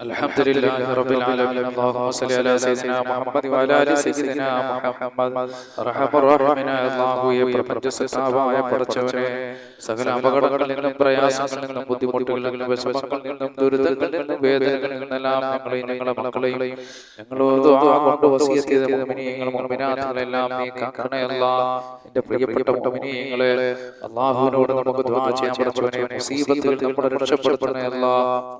الحمد لله رب العالمين اللهم صل على سيدنا محمد وعلى ال سيدنا മുഹമ്മദ് റഹ്മാനായ അല്ലാഹുവേ പ്രപഞ്ച സൃഷ്ടാവായ പടച്ചവനെ സകല അപകടങ്ങളിൽ നിന്നും പ്രയാസങ്ങളിൽ നിന്നും ബുദ്ധിമുട്ടുകളിൽ നിന്നും വിഷമങ്ങളിൽ നിന്നും ദുരിതങ്ങളിൽ നിന്നും വേദനകളിൽ നിന്നെല്ലാം ഞങ്ങളെയും ഞങ്ങളുടെ മക്കളെയും ഞങ്ങളോട് ആ കൊണ്ട് വസിയത്ത് ചെയ്ത മുഅ്മിനീങ്ങൾ മുഅ്മിനാത്തുകളെല്ലാം നീ കാക്കണേ അല്ലാ എന്റെ പ്രിയപ്പെട്ട മുഅ്മിനീങ്ങളെ അല്ലാഹുവിനോട് നമുക്ക് ദുആ ചെയ്യാൻ പടച്ചവനെ മുസീബത്തുകൾ നമ്മളെ രക്ഷപ്പെടുത്തണേ അല്ലാ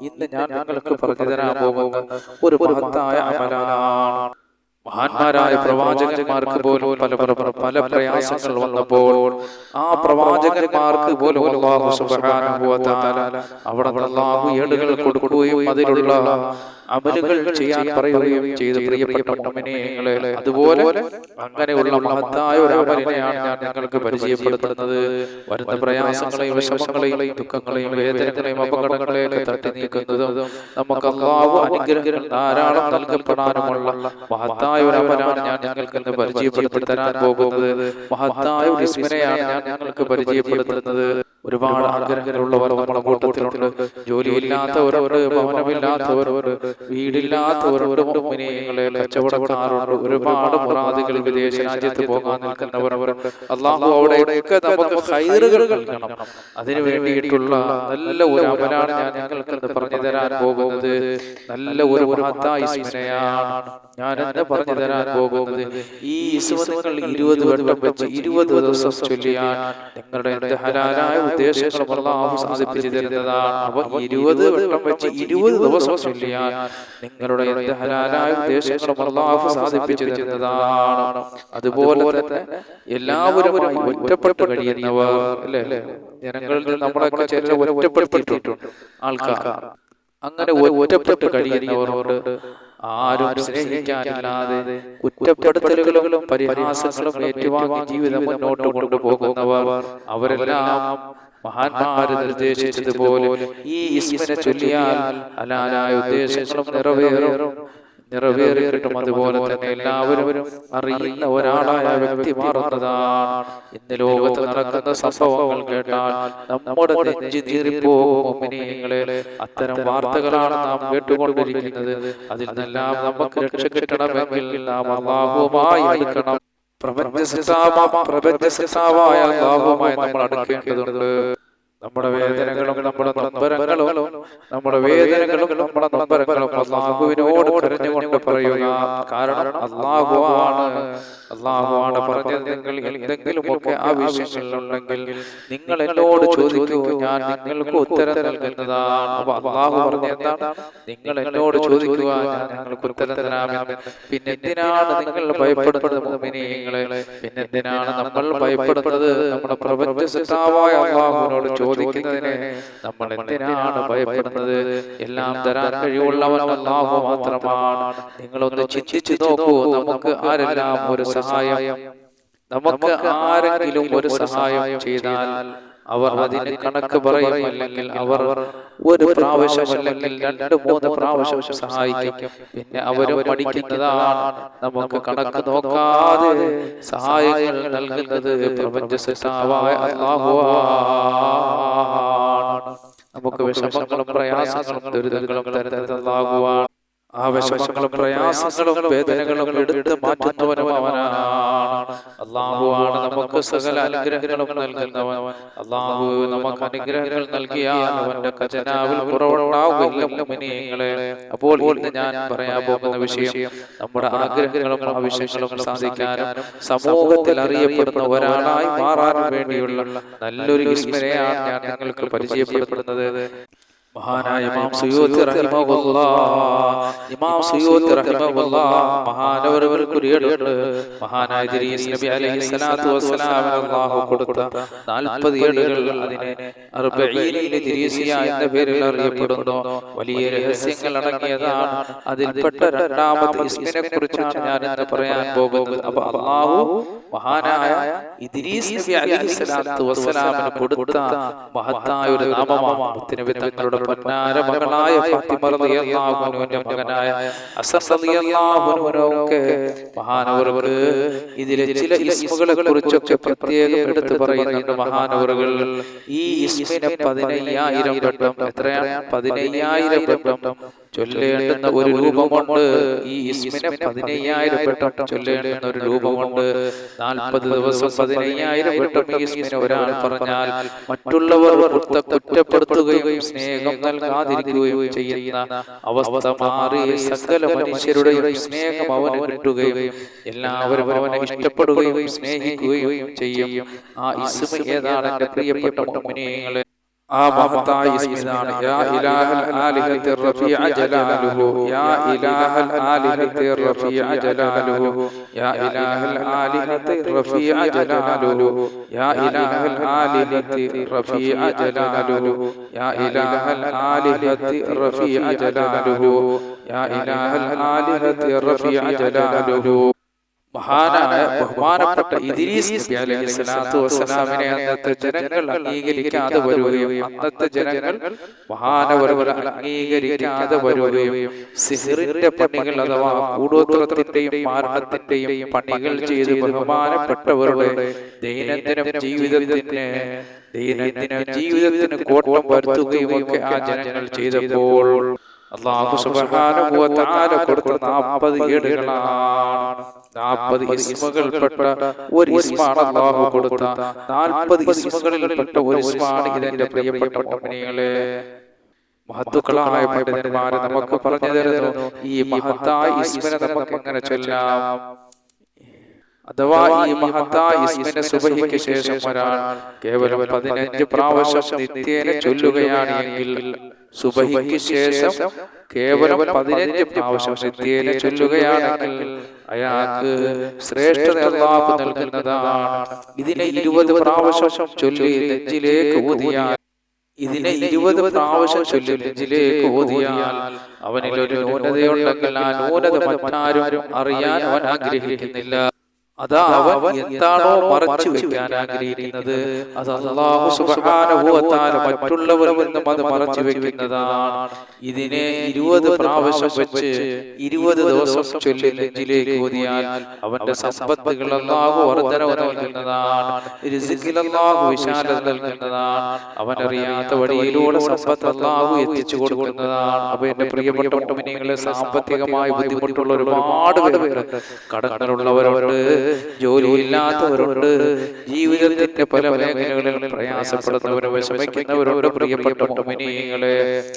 ഇന്ന് ഞാൻ നിങ്ങൾക്ക് പറഞ്ഞു തരാൻ പോകുന്ന ഒരു മഹത്തായ അമലാണ്. മഹാന്മാരായ പ്രവാചകന്മാർക്ക് പോലും പല പല പ്രയാസങ്ങൾ വന്നപ്പോൾ ആ പ്രവാചകന്മാർക്ക് പോലും അല്ലാഹു സുബ്ഹാനഹു വ തആല അവിടെ അല്ലാഹു ഏടുകൾ കൊടുക്കുകയും അതിലുള്ള അമലുകൾ ചെയ്യാൻ പറയുകയും ചെയ്തു പ്രിയപ്പെട്ട അതുപോലെ അങ്ങനെയുള്ള മഹത്തായ ഒരു അമലിനെയാണ് ഞാൻ നിങ്ങൾക്ക് പരിചയപ്പെടുത്തുന്നത്. വരുന്ന പ്രയാസങ്ങളെയും വിഷമങ്ങളെയും ദുഃഖങ്ങളെയും വേദനകളെയും അപകടങ്ങളെയും തട്ടി നീക്കുന്നതും നമുക്ക് അള്ളാഹു അനുഗ്രഹങ്ങൾ ധാരാളം നൽകപ്പെടാനുമുള്ള മഹത്തായ ഒരു അമലാണ് ഞാൻ ഞങ്ങൾക്ക് ഇന്ന് പരിചയപ്പെടുത്തി തരാൻ പോകുന്നത്. മഹത്തായ ഒരു വിസ്മരയാണ് ഞാൻ ഞങ്ങൾക്ക് പരിചയപ്പെടുത്തുന്നത്. ഒരുപാട് ആഗ്രഹങ്ങളുള്ളവർ നമ്മുടെ കൂട്ടത്തിലുണ്ട്. ജോലിയില്ലാത്തവരുണ്ട് ഭവനമില്ലാത്തവരുണ്ട് വീടില്ലാത്തവരുണ്ട് കച്ചവടക്കാരുണ്ട് ഒരുപാട് മുറാദുകൾ വിദേശ രാജ്യത്ത് പോകാൻ നിൽക്കുന്നവർ അള്ളാഹു അവിടെയൊക്കെ നമുക്ക് ഹൈറുകൾ നൽകണം. അതിനു വേണ്ടിയിട്ടുള്ള നല്ല ഒരു അമലാണ് ഞാൻ ഞങ്ങൾക്ക് പറഞ്ഞു തരാൻ പോകുന്നത് നല്ല ഒരു മഹത്തായ ഞാൻ എന്നെ പറഞ്ഞു തരാൻ പോകുന്നത് ഈ ഇരുപത് വട്ടം വെച്ച് ഇരുപത് ദിവസം ചൊല്ലിയാൽ നിങ്ങളുടെ ഹലാലായ ഉദ്ദേശങ്ങളും അള്ളാഹു സാധിപ്പിച്ചു തരുന്നതാണ് അപ്പൊ ഇരുപത് വട്ടം വെച്ച് ഇരുപത് ദിവസം ചൊല്ലിയാൽ നിങ്ങളുടെ എന്ത് ഹലാലായ ഉദ്ദേശങ്ങളും അള്ളാഹു സാധിപ്പിച്ചു തരുന്നതാണ് അതുപോലെ തന്നെ എല്ലാവരുമായി ഒറ്റപ്പെട്ട് കഴിയുന്നവർ അല്ലേ? ജനങ്ങളിൽ നമ്മളൊക്കെ ചില ഒറ്റപ്പെട്ടിട്ടുണ്ട് ആൾക്കാർ. അങ്ങനെ ഒറ്റപ്പെട്ട് കഴിയുന്നവരോട് ആരും സ്നേഹിക്കാനില്ലാതെ കുറ്റപ്പെടുത്തലുകളും പരിഹാസങ്ങളും ഏറ്റുവാങ്ങി ജീവിതം മുന്നോട്ട് കൊണ്ടുപോകുന്നവർ അവരെല്ലാം മഹാന്മാര് നിർദ്ദേശിച്ചതുപോലെ ഈ ഇസ്മിനെ ചൊല്ലിയാൽ അലാലായ ഉദ്ദേശങ്ങളും നിറവേറും. നിറവേറി കിട്ടും അതുപോലെ തന്നെ എല്ലാവരും അറിയുന്ന ഒരാളായ വ്യക്തി മാറുന്നതാണ്. ഇന്ന് ലോകത്ത് നടക്കുന്ന സംഭവങ്ങൾ കേട്ടാൽ നമ്മുടെ നെഞ്ചു നീറിപ്പോകും അത്തരം വാർത്തകളാണ് നാം കേട്ടുകൊണ്ടിരിക്കുന്നത്. അതിൽ നിന്നെല്ലാം നമുക്ക് രക്ഷ കിട്ടണമെങ്കിൽ നാം അള്ളാഹുമായി അടുക്കണം. പ്രപഞ്ച പ്രപഞ്ച നമ്മൾ അടുക്കേണ്ടതുണ്ട്. നമ്മുടെ വേദനകളും നമ്മുടെ നൊമ്പരങ്ങളും നമ്മുടെ വേദനകളും നമ്മുടെ നൊമ്പരങ്ങളും അള്ളാഹുവിനോട് കരഞ്ഞുകൊണ്ട് പറയുക കാരണം അള്ളാഹു ആണ്. പറഞ്ഞത് നിങ്ങൾ എന്തെങ്കിലുമൊക്കെ ആവശ്യങ്ങളുണ്ടെങ്കിൽ നിങ്ങൾ എന്നോട് ചോദിക്കൂ ഞാൻ നിങ്ങൾക്ക് ഉത്തരം നൽകുന്നതാണ്. അപ്പൊ അള്ളാഹു പറഞ്ഞ എന്താണ്? നിങ്ങൾ എന്നോട് ചോദിക്കുക ഞാൻ നിങ്ങൾക്ക് ഉത്തരം തരാമെന്ന്. പിന്നെ എന്തിനാണ് നിങ്ങൾ ഭയപ്പെടുന്നത് മോമിനിയങ്ങളെ പിന്നെ എന്തിനാണ് നമ്മൾ ഭയപ്പെടുന്നത്? നമ്മുടെ പ്രപഞ്ചസിദ്ധാവായ അള്ളാഹുവിനോട് ചോദിക്കുന്നതിനെ നമ്മൾ എന്തിനാണ് ഭയപ്പെടുന്നത്? എല്ലാം തരാൻ കഴിവുള്ളവൻ അള്ളാഹു മാത്രമാണ്. നിങ്ങളൊന്ന് ചിന്തിച്ചു നോക്കൂ. നമുക്ക് ആരെല്ലാം ഒരു സഹായം നമുക്ക് ആരെങ്കിലും ഒരു സഹായം ചെയ്താൽ അവർ അതിന് കണക്ക് പറയും അല്ലെങ്കിൽ അവർ ഒരു പ്രാവശ്യം അല്ലെങ്കിൽ രണ്ട് മൂന്ന് പ്രാവശ്യം സഹായിക്കും. പിന്നെ അവരും പഠിക്കുന്നതാണ്. നമുക്ക് കണക്ക് നോക്കാതെ സഹായങ്ങൾ നൽകുന്നത് പ്രപഞ്ച സൃഷ്ടാവായ നമുക്ക് വിഷമങ്ങളും പ്രയാസങ്ങളും ദുരിതങ്ങളും തരുന്നത് ആ വിഷമങ്ങളും പ്രയാസങ്ങളും വേദനകളും എടുത്ത് മാറ്റുന്നവനും അവനാണ് അള്ളാഹുവാണ് നമുക്ക് സകല അനുഗ്രഹങ്ങളും നൽകുന്നവൻ. അള്ളാഹു നമുക്ക് അനുഗ്രഹങ്ങൾ നൽകിയാൽ അവന്റെ ഖജനാവിൽ കുറവുണ്ടാവുകയില്ലേ അപ്പോൾ ഇന്ന് ഞാൻ പറയാൻ പോകുന്ന വിഷയം നമ്മുടെ ആഗ്രഹങ്ങളും ആവശ്യങ്ങളും സാധിക്കാനും സമൂഹത്തിൽ അറിയപ്പെടുന്ന ഒരാളായി മാറാനും വേണ്ടിയുള്ള നല്ലൊരു വിസ്മരയാണ് ഞാൻ നിങ്ങൾക്ക് പരിചയപ്പെടുത്തുന്നത്. മഹാനായ ഇമാം സുയൂത്തി റഹിമഹുല്ലാഹ് ഇമാം സുയൂത്തി റഹിമഹുല്ലാഹ് മഹാനവരവർക്ക് ഒരു ഏടുണ്ട് മഹാനായ ദരീസ് നബി അലൈഹി സ്വലാത്തു വസ്സലാം അല്ലാഹു കൊടുത്ത 40 ഏടുകൾ അതിനെ അർബഈൻ ഇദ്രീസിയ എന്ന പേരിൽ അറിയപ്പെടുന്നു. വലിയ രഹസ്യങ്ങൾ അടങ്ങിയതാണ് അതിൽപ്പെട്ട രണ്ടാമത്തെ ഇസ്മിനെ കുറിച്ചാണ് ഞാൻ ഇന്ന് പറയാൻ പോകുന്നത്. അപ്പോൾ അല്ലാഹു മഹാനായ ഇദ്രീസ് നബി അലൈഹി സ്വലാത്തു വസ്സലാമിന് കൊടുത്ത മഹത്തായ ഒരു നാമമാണ് മുത്തുനബി തങ്ങളുടെ പൊന്നാര മകളായ ഫാത്തിമ റളിയല്ലാഹു അൻഹുവിന്റെ മകനായ ഹസൻ റളിയല്ലാഹു അൻഹുവിനൊക്കെ മഹാനവറുകൾ ഇതിലെ ചില ഇസ്മുകളെ കുറിച്ചൊക്കെ പ്രത്യേകം എടുത്തു പറയുന്നുണ്ട് മഹാനവറുകൾ. ഈ ഇസ്മിനെ പതിനയ്യായിരം വട്ടം എത്രയാണ്? പതിനയ്യായിരം വട്ടം ചൊല്ലേണ്ടുന്ന ഒരു രൂപമുണ്ട്. ഈ ഇസ്മിനെ പതിനയ്യായിരം വട്ടം ചൊല്ലേണ്ടുന്ന ഒരു രൂപമുണ്ട്. നാൽപ്പത് ദിവസം പതിനയ്യായിരം വട്ടം ഈ ഇസ്മിനെ ഒരാൾ പറഞ്ഞാൽ മറ്റുള്ളവർ കുറ്റ കുറ്റപ്പെടുത്തുകയും സ്നേഹം നൽകാതിരിക്കുകയും ചെയ്യുന്ന അവസ്ഥ മാറി സകല മനുഷ്യരുടെയും സ്നേഹം അവന് കിട്ടുകയും എല്ലാവരും അവനെ ഇഷ്ടപ്പെടുകയും സ്നേഹിക്കുകയും ചെയ്യും. ആ ഇസ്മ ഏതാണ് പ്രിയപ്പെട്ട മുഅ്മിനീങ്ങളെ ആ മഹത്തായ ഇസ്മിനാണ്. യാ ഇലാഹൽ ആലിഹത്തി റഫീഅ ജലാലുഹു. യാ ഇലാഹൽ ആലിഹത്തി റഫീഅ ജലാലുഹു. യാ ഇലാഹൽ ആലിഹത്തി റഫീഅ ജലാലുഹു. യാ ഇലാഹൽ ആലിഹത്തി റഫീഅ ജലാലുഹു. യാ ഇലാഹൽ ആലിഹത്തി റഫീഅ ജലാലുഹു. യാ ഇലാഹൽ ആലിഹത്തി റഫീഅ ജലാലുഹു. മഹാനായ ബഹുമാനപ്പെട്ട ഇദ്രീസ് അലൈഹി സ്വലാത്തു വസ്സലാമിനെ അന്നത്തെ ജനങ്ങൾ അംഗീകരിക്കാതെ വരികയും അന്നത്തെ ജനങ്ങൾ മഹാനവരവർ അംഗീകരിക്കാതെ വരികയും സിഹിറിന്റെ പണികൾ അഥവാ കൂടോത്രത്തിന്റെയും മാരണത്തിന്റെയും പണികൾ ചെയ്ത് ബഹുമാനപ്പെട്ടവരുടെ ദൈനംദിന ജീവിതത്തിന് ദൈനംദിന ജീവിതത്തിന് കോട്ടം വരുത്തുകയും ഒക്കെ ആ ജനങ്ങൾ ചെയ്തപ്പോൾ അള്ളാഹു തആല കൊടുത്ത 40 ഏടുകളാണ് 40 ഇസ്മകൾപ്പെട്ട ഒരു ഇസ്മാണ് അള്ളാഹു കൊടുത്ത. 40 ഇസ്മകളിൽപ്പെട്ട ഒരു ഇസ്മാണ് ഇതെന്റെ പ്രിയപ്പെട്ട മുഅ്മിനീങ്ങളെ മഹത്തുക്കളായ പണ്ഡിതന്മാരെ നമുക്ക് പറഞ്ഞു തരുന്നു. ഈ മഹത്തായ ഇസ്മിനെ നമുക്ക് എങ്ങനെ ചൊല്ലാം? അഥവാ ഈ മഹത്തായ ഇസ്മിനെ സുബഹിക്ക് ശേഷം ഒരാൾ കേവലം പതിനഞ്ച് പ്രാവശ്യം നിത്യേനെ ചൊല്ലുകയാണ് എങ്കിൽ സുബഹിക്ക് ശേഷം കേവലം പതിനഞ്ച് പ്രാവശ്യം നിത്യയിലെ ചൊല്ലുകയാണെങ്കിൽ അയാൾക്ക് ശ്രേഷ്ഠത അള്ളാഹു നൽകുന്നതാണ്. ഇതിനെ ഇരുപത് പ്രാവശ്യം ചൊല്ലി നെഞ്ചിലേക്ക് ഊതിയാൽ ഇതിനെ ഇരുപത് പ്രാവശ്യം ചൊല്ലി നെഞ്ചിലേക്ക് ഊതിയാൽ അവനിൽ ഒരു ന്യൂനതയുണ്ടെങ്കിൽ ആ ന്യൂനത മറ്റാരും അറിയാൻ അവൻ ആഗ്രഹിക്കുന്നില്ല. അതാ അവൻ എന്താണോ മറച്ചു വെക്കാൻ ആഗ്രഹിക്കുന്നത്. അത് അള്ളാഹു തആല മറ്റുള്ളവരിൽ നിന്നും അത് മറച്ചു വെക്കുന്നതാണ്. ഇതിനെ ഇരുപത് പ്രാവശ്യം വെച്ച് ഇരുപത് ദിവസം ചൊല്ലി നെഞ്ചിലേക്ക് ഓതിയാൽ അവന്റെ സമ്പത്തുകൾ അള്ളാഹു വർധനവ് നൽകുന്നതാണ്. അള്ളാഹു വിശാലത നൽകുന്നതാണ്. അവൻ അറിയാത്ത വഴിയിലൂടെ സമ്പത്ത് അള്ളാഹു എത്തിച്ചു കൊടുക്കുന്നതാണ്. അപ്പൊ എന്റെ പ്രിയപ്പെട്ട മുഅ്മിനീങ്ങളെ സാമ്പത്തികമായി ബുദ്ധിമുട്ടുള്ള ഒരുപാട് പേരുണ്ട്. കടങ്ങളുള്ളവരുണ്ട് ജോലിയില്ലാത്തവരുണ്ട്. ജീവിതത്തിന്റെ പല മേഖലകളിൽ പ്രയാസപ്പെടുന്നവരും വിഷമിക്കുന്നവരോട് പ്രിയപ്പെട്ട മുഅ്മിനീങ്ങളെ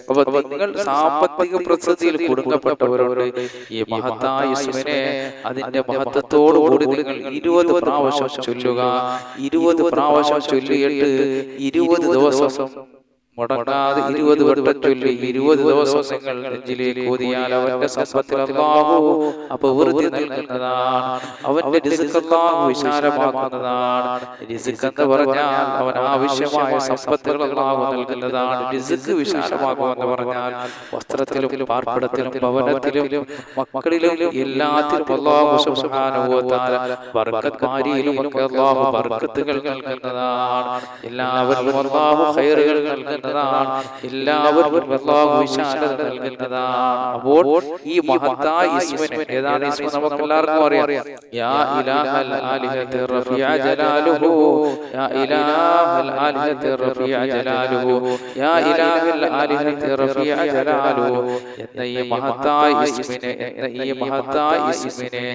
അപ്പൊ നിങ്ങൾ സാമ്പത്തിക പ്രസിദ്ധിയിൽ കുടുങ്ങപ്പെട്ടവരോട് ഈ മഹത്തായ ഇസ്മിനെ അതിന്റെ മഹത്വത്തോടുകൂടി നിങ്ങൾ ഇരുപത് പ്രാവശ്യം ചൊല്ലുക. ഇരുപത് പ്രാവശ്യം ചൊല്ലിയിട്ട് ഇരുപത് ദിവസം മുടങ്ങാതെ ഇരുപത് വട്ടം ചൊല്ലി ഇരുപത് ദിവസം നിങ്ങൾ നെഞ്ചിലേക്ക് ഓതിയാൽ അവന്റെ സമ്പത്തിൽ അള്ളാഹു അപവൃത്തി നൽകുന്നതാണ് അവന്റെ അള്ളാഹു വിശാലമാക്കുന്നതാണ്. രിസുക്ക് എന്ന് പറഞ്ഞാൽ അവൻ ആവശ്യമായ സമ്പത്തുകൾ അല്ലാഹു നൽകുന്നതാണ്. റിസ്ക് വിശാലമാക്കുമെന്ന് പറഞ്ഞാൽ വസ്ത്രത്തിലും പാർപ്പിടത്തിലും ഭവനത്തിലും മക്കളിലും എല്ലാത്തിലും അല്ലാഹു സുബ്ഹാനഹു വ ബർക്കത്ത് മാരിയിലും ഒക്കെ അല്ലാഹു ബർക്കത്തുകൾ നൽകുന്നതാണ്. എല്ലാവരും ഹൈറുകൾ ഖൈറുകൾ നൽകുന്നതാണ് എല്ലാവർക്കും അള്ളാഹു വിശാലത നൽകുന്നതാണ് അപ്പോൾ ഈ മഹത്തായ ഇസ്മിന് ഏതാണ് ഇസ്മ നമുക്ക് എല്ലാവർക്കും അറിയാം. യാ ഇലാഹൽ ആലിഹത്തി റഫിയ ജലാലുഹു. യാ ഇലാഹൽ ആലിഹത്തി റഫിയ ജലാലുഹു. യാ ഇലാഹൽ ആലിഹത്തി റഫിയ ജലാലുഹു. എന്ന ഈ മഹത്തായ ഇസ്മിനെ എന്ന ഈ മഹത്തായ ഇസ്മിനെ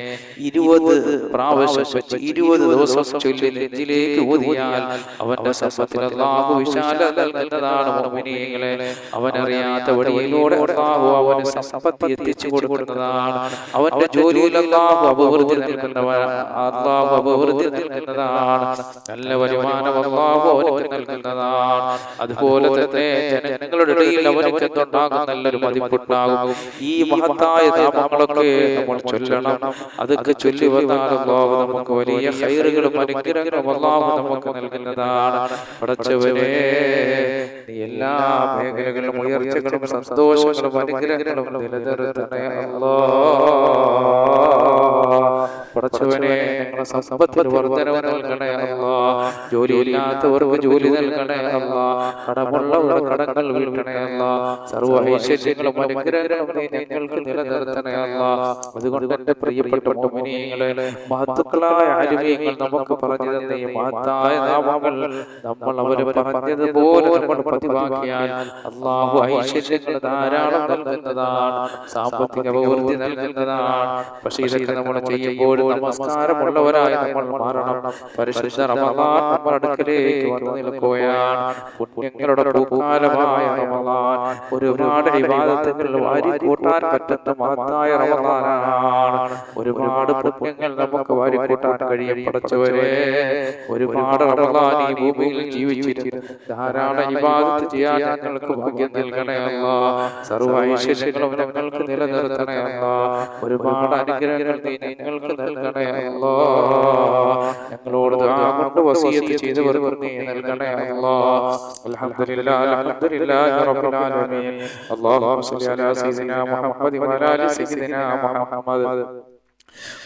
ഇരുപത് പ്രാവശ്യം വെച്ച് ഇരുപത് ദിവസം ചൊല്ലി നെഞ്ചിലേക്ക് ഓതിയാൽ അവന്റെ സമ്പത്തിൽ അള്ളാഹു വിശാല നൽകുന്നതാണ് മുഅ്മിനീങ്ങളെ അവനറിയാത്ത വഴിയിലൂടെ അള്ളാഹു അവന് സമ്പത്ത് എത്തിച്ചു കൊടുക്കുന്നതാണ്. അവന്റെ ജോലിയിൽ അള്ളാഹു അഭിവൃദ്ധി നൽകുന്നവൻ അള്ളാഹു അഭിവൃദ്ധി നൽകുന്നതാണ്. നല്ല വരുമാനം അള്ളാഹു അവനക്ക് നൽകുന്നതാണ്. അതുപോലെ തന്നെ ജനങ്ങളുടെ ഇടയിൽ അവനക്ക് എന്തുണ്ടാകും? നല്ലൊരു മതിപ്പുണ്ടാകും. ഈ മഹത്തായ നാമങ്ങളൊക്കെ നമ്മൾ ചൊല്ലണം. അതൊക്കെ ചൊല്ലി വന്നാൽ അള്ളാഹു നമുക്ക് വലിയ ഹൈറുകളും അനുഗ്രഹങ്ങളും അള്ളാഹു നമുക്ക് നൽകുന്നതാണ്. പടച്ചവനെ എല്ലാ മേഖലകളിലും ഉയർച്ചകളും സന്തോഷങ്ങളും അനുഗ്രഹങ്ങളും നിലനിർത്തണേ അല്ലാ പടച്ചവനെ ഞങ്ങളെ സമ്പത്തിൽ വർധനവ് നൽകണേ ജോലിയില്ലാത്തവർക്ക് ജോലി നൽകണേ കടമുള്ളവരുടെ കടങ്ങൾ ഐശ്വര്യങ്ങളും അനുഗ്രഹങ്ങളും ഞങ്ങൾക്ക് നിലനിർത്തണേ അല്ലാ. അതുകൊണ്ട് എന്റെ പ്രിയപ്പെട്ട മഹത്തുക്കളായ നമുക്ക് പറഞ്ഞു തന്ന ഈ മഹത്തായ നാമങ്ങൾ നമ്മൾ അവർ പറഞ്ഞതുപോലെ നമ്മൾ പതിവാക്കിയാൽ അള്ളാഹു ഐശ്വര്യങ്ങൾ ധാരാളം നൽകുന്നതാണ്. സാമ്പത്തിക അഭിവൃദ്ധി നൽകുന്നതാണ്. പക്ഷേ ഇതൊക്കെ നമ്മൾ ചെയ്യുമ്പോൾ നമസ്കാരമുള്ളവരായി നമ്മൾ മാറണം പരിശുദ്ധ റമദാൻ നമ്മൾ അടുക്കലേക്ക് വന്നു നിൽക്കുകയാണ്. പുണ്യങ്ങളുടെ പൂക്കാലമായ റമദാൻ. ഒരുപാട് വിവാദത്തുകൾ വാരി കൂട്ടാൻ പറ്റുന്ന മഹത്തായ റമദാനാണ്. ഒരുപാട് പുണ്യങ്ങൾ നമുക്ക് വാരി കൂട്ടാൻ കഴിയും. പഠിച്ചവരെ ഒരുപാട് റമദാൻ ഈ ഭൂമിയിൽ ജീവിച്ചിരുന്നു. ധാരാളം ഇബാദത്ത് ചെയ്യാൻ ഞങ്ങൾക്ക് ഭാഗ്യം നൽകണേ അല്ല. സർവ ഐശ്വര്യങ്ങളും ഞങ്ങൾക്ക് നിലനിർത്തണേ അല്ല. ഒരുപാട് അനുഗ്രഹങ്ങൾ നീ ഞങ്ങൾക്ക് നൽകണേ അല്ല ഞങ്ങളോട് കൊണ്ട് വസീയത്ത് ചെയ്തവർക്ക് നീ നൽകണേ അല്ല അൽഹംദുലില്ലാഹ് അൽഹംദുലില്ലാഹി റബ്ബിൽ ആലമീൻ. അല്ലാഹുമ്മ സ്വല്ലി അലാ സയ്യിദിനാ മുഹമ്മദി വഅലാ ആലി സയ്യിദിനാ മുഹമ്മദ്.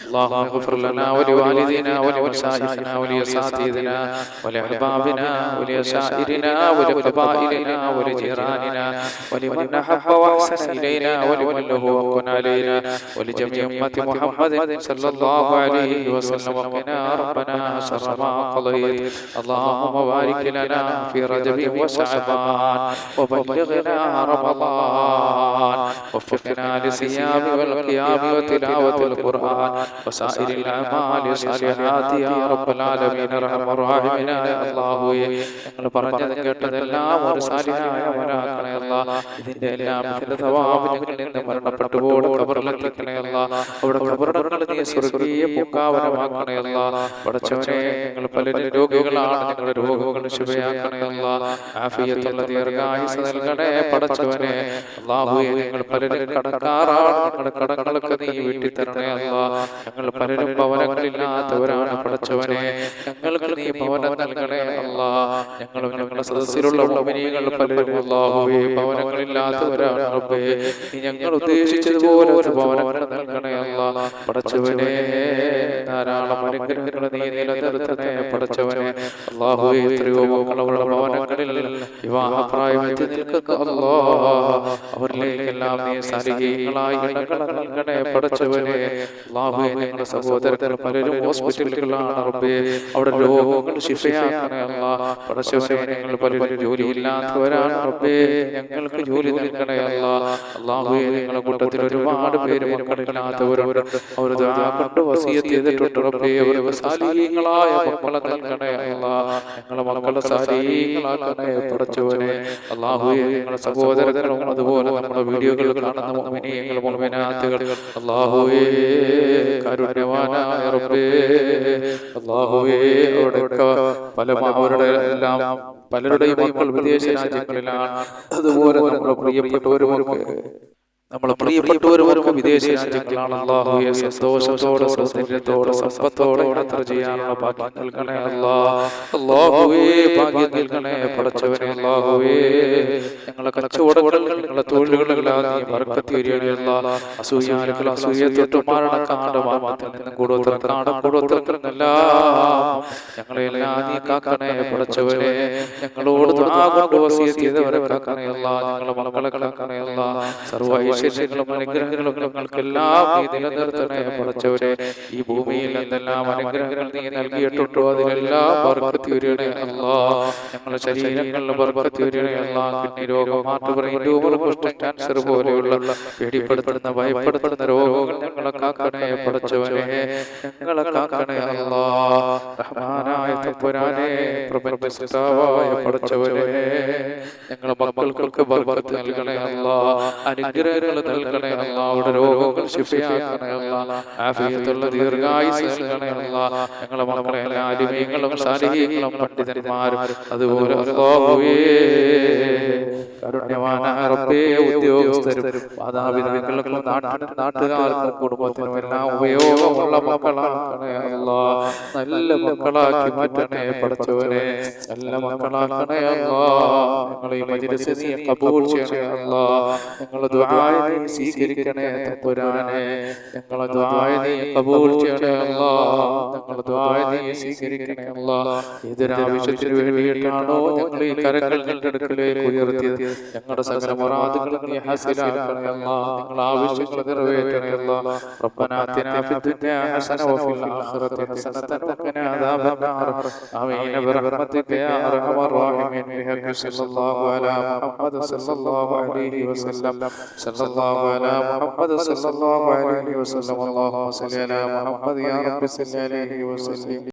اللهم اغفر لنا ولوالدينا ولمشايخنا ولأساتذتنا ولأحبابنا ولأشائرنا ولقبائلنا ولجيراننا ولمن أحب وأحسن إلينا ولمن له حق علينا ولجميع أمة محمد صلى الله عليه وسلم. وقنا ربنا شر ما قضيت. اللهم بارك لنا في رجب وشعبان. وبلغنا رمضان. وفقنا للصيام والقيام وتلاوة القرآن وسائر الأعمال الصالحات يا رب العالمين رحم الراحمين يا الله ഞങ്ങൾ പറഞ്ഞതും കേട്ടതെല്ലാം ഒരു സാലിഹായ മരാക്കണേ അല്ല ഇതിന്റെ എല്ലാം തവാബ് ഞങ്ങളിൽ നിന്ന് മരണപ്പെട്ടു പോട് കബറിലെത്തിക്കണേ അല്ല അവിടെ കബറിടങ്ങൾ നീ സ്വർഗീയ പൂക്കാവനമാക്കണേ അല്ല പടച്ചവനെ ഞങ്ങൾ പലരും രോഗികളാണ് ഞങ്ങളുടെ രോഗങ്ങൾ ശുഭയാക്കണേ അല്ല ആഫിയത്തുള്ള ദീർഘായുസ് നൽകണേ പടച്ചവനെ അള്ളാഹുയെ ഞങ്ങൾ പലരും കടക്കാറാണ് ഞങ്ങളുടെ കടങ്ങളൊക്കെ നീ വീട്ടി തരണേ അല്ല ഞങ്ങൾ പലരും ഭവനങ്ങളില്ലാത്തവരാണ് പഠിച്ചവനെ ഞങ്ങൾക്ക് നീ ഭവനം നൽകണേ അല്ല. ഞങ്ങളും ഞങ്ങളുടെ സദസ്സിലുള്ള ഭവനികൾ പലരും അല്ലാഹുവേ ഭവനങ്ങളില്ലാത്തവരാണ് നീ ഞങ്ങൾ ഉദ്ദേശിച്ചതുപോലെ ഒരു ഭവനങ്ങൾ നൽകണേ അല്ല. പടച്ചവനെ ധാരാളം അനുഗ്രഹങ്ങൾ നീ നിലനിർത്തണേ പടച്ചവനെ അല്ലാഹുവേ എത്രയോ മക്കൾ അവരുടെ ഭവനങ്ങളിൽ വിവാഹപ്രായമെത്തി നിൽക്കുന്ന. അല്ലോ അവരിലേക്കെല്ലാം നീ സരിഹീങ്ങളായി ഇടങ്ങൾ നൽകണേ പടച്ചവനെ. അല്ലാഹുവേ ഞങ്ങളുടെ സഹോദരങ്ങൾ പലരും ഹോസ്പിറ്റലുകളിലാണ് റബ്ബേ. അവിടെ രോഗങ്ങൾ ശിഫയാക്കണേ അല്ലാ പടച്ചവനെ ഞങ്ങൾ പലരും ജോലിയില്ലാത്തവരാണ് റബ്ബേ. ഞങ്ങൾക്ക് ജോലി നൽകണേ അല്ലാ. അല്ലാഹുവേ നിങ്ങളുടെ കൂട്ടത്തിൽ ഒരുപാട് പേര് മക്കളില്ലാത്തവരുണ്ട്. അവർ കൊണ്ട് വസീയത്ത് ചെയ്തിട്ടുണ്ട്. റബ്ബേ അവർ സാലീയങ്ങളായ മക്കളെ നൽകണേ അല്ലാ. ഞങ്ങളെ മക്കളെ സാലീയങ്ങളാക്കണേ പടച്ചവനെ അല്ലാഹുവേ ഞങ്ങളുടെ സഹോദരങ്ങളും അതുപോലെ നമ്മുടെ വീഡിയോകൾ കാണുന്ന മുഅ്മിനീങ്ങൾ മുഅ്മിനാത്തുകൾ അല്ലാഹുവേ കരുണവാനായ റബ്ബേ. അല്ലാഹുവേ അവിടെയൊക്കെ പല അവരുടെ എല്ലാം പലരുടെയും മക്കൾ വിദേശ രാജ്യങ്ങളിലാണ്. അതുപോലെ നമ്മുടെ പ്രിയപ്പെട്ടവരുമൊക്കെ നമ്മളെ വിദേശ രാജ്യങ്ങളാണ് സന്തോഷത്തോടെ സൗന്ദര്യത്തോടെ സമ്പത്തോടെ യാത്ര ചെയ്യാനുള്ള ഭാഗ്യം നൽകണേ അല്ലാഹുവേ ഭാഗ്യം നൽകണേ പടച്ചവനെ അല്ലാഹുവേ ഞങ്ങളെ അസൂയാലുകൾ അസൂയ തൊട്ട് നിന്ന് കൂടുതൽ കാട് കൂടുതൽ എല്ലാം ഞങ്ങളെല്ലാം നീ കാക്കണേ പടച്ചവനെ ഞങ്ങളോട് കൊണ്ട് വസീയത്ത് ചെയ്തവരെ കാക്കണേ അല്ലാ ഞങ്ങളെ മക്കളെ കാക്കണേ അല്ലാ സർവ ഐശ്വര്യങ്ങളും അനുഗ്രഹങ്ങളും ഞങ്ങൾക്കെല്ലാം നീ നിലനിർത്തണേ പഠിച്ചവരെ ഈ ഭൂമിയിൽ എന്തെല്ലാം അനുഗ്രഹങ്ങൾ നീ നൽകിയിട്ടുണ്ടോ അതിലെല്ലാം ബർക്കത്ത് വരികണേ അല്ലാ. ഞങ്ങളുടെ ശരീരങ്ങളിൽ ബർക്കത്ത് വരികണേ അല്ലാ. കിഡ്നി രോഗം ബ്രെയിൻ ട്യൂമർ കുഷ്ഠം ക്യാൻസർ പോലെയുള്ള പേടിപ്പെടുത്തുന്ന ഭയപ്പെടുത്തുന്ന രോഗങ്ങൾ ഞങ്ങളെ കാക്കണേ പടച്ചവനെ ഞങ്ങളെ കാക്കണേ അല്ലാ. റഹ്മാനായ തമ്പുരാനെ പ്രപഞ്ചസ്ഥാവായ പടച്ചവനെ ഞങ്ങളെ മക്കൾക്കൊക്കെ ബർക്കത്ത് നൽകണേ അല്ലാ. അനുഗ്രഹങ്ങൾ നൽകണേ അല്ലാ അവിടെ രോഗങ്ങൾ ശിഫയാക്കണേ അല്ലാ ആഫിയത്തുള്ള ദീർഘായുസ് നൽകണേ അല്ലാ ഞങ്ങളെ മക്കളെ എല്ലാ സാലിഹീങ്ങളും പണ്ഡിതന്മാരും അതുപോലെ കരുണ്യവാനായ റബ്ബേ ഉദ്യോഗസ്ഥരും മാതാപിതാക്കൾക്കും നാട്ടിനും നാട്ടുകാർക്കും കുടുംബത്തിനും എല്ലാം ഉപയോഗമുള്ള മക്കളാക്കണേ അല്ലാ. നല്ല മക്കളാക്കി മാറ്റണേ പഠിച്ചവനെ. നല്ല മക്കളാക്കണേ അല്ലാ. ഞങ്ങൾ ഈ മജിലിസ് നീ ചെയ്യണേ അല്ലാ. ഞങ്ങൾ ദുആ നീ സ്വീകരിക്കണേ തമ്പുരാനെ. ഞങ്ങളെ ദ്വായ നീ കബൂൽ ചെയ്യണേ അല്ലാ. ഞങ്ങളെ ദ്വായ നീ സ്വീകരിക്കണേ അല്ലാ. ഏതൊരാവശ്യത്തിന് വേണ്ടിയിട്ടാണോ ഞങ്ങൾ ഈ കരങ്ങൾ നിന്റെ അടുക്കലേക്ക് ഉയർത്തിയത്? ഞങ്ങളുടെ സകല മുറാദുകളും നീ ഹാസിലാക്കണേ അല്ലാ ഞങ്ങളുടെ ആവശ്യങ്ങൾ നിറവേറ്റണേ അല്ലാ റബ്ബനാ അതിനാ ഫിദ്ദുനിയാ ഹസന വഫിൽ ആഖിറതി ഹസനത വഖിനാ അദാബന്നാർ ആമീൻ. ബിറഹ്മതിക യാ അർഹമർ റഹീമീൻ ബിഹഖി സല്ലല്ലാഹു അലാ മുഹമ്മദ് സല്ലല്ലാഹു അലൈഹി വസല്ലം സല്ലല്ലാഹു അലാ മുഹമ്മദ് സല്ലല്ലാഹു അലൈഹി വസല്ലം. അല്ലാഹുമ്മ സല്ലി അലാ മുഹമ്മദ് യാ റബ്ബി സല്ലി അലൈഹി വസല്ലം.